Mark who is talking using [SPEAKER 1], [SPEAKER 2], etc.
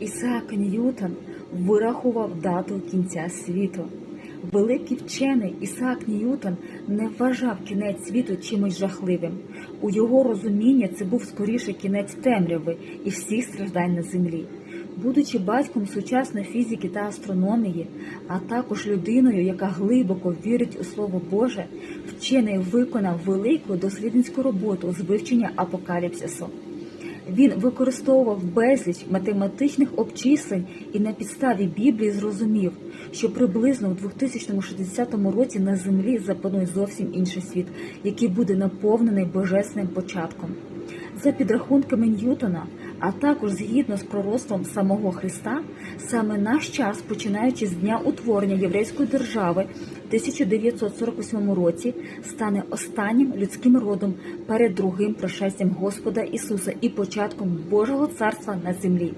[SPEAKER 1] Ісаак Ньютон вирахував дату кінця світу. Великий вчений Ісаак Ньютон не вважав кінець світу чимось жахливим. У його розумінні це був скоріше кінець темряви і всіх страждань на землі. Будучи батьком сучасної фізики та астрономії, а також людиною, яка глибоко вірить у Слово Боже, вчений виконав велику дослідницьку роботу з вивчення апокаліпсису. Він використовував безліч математичних обчислень і на підставі Біблії зрозумів, що приблизно у 2060 році на землі запанує зовсім інший світ, який буде наповнений божественним початком. За підрахунками Ньютона, а також згідно з пророцтвом самого Христа, саме наш час, починаючи з дня утворення єврейської держави в 1948 році, стане останнім людським родом перед другим пришестям Господа Ісуса і початком Божого царства на землі.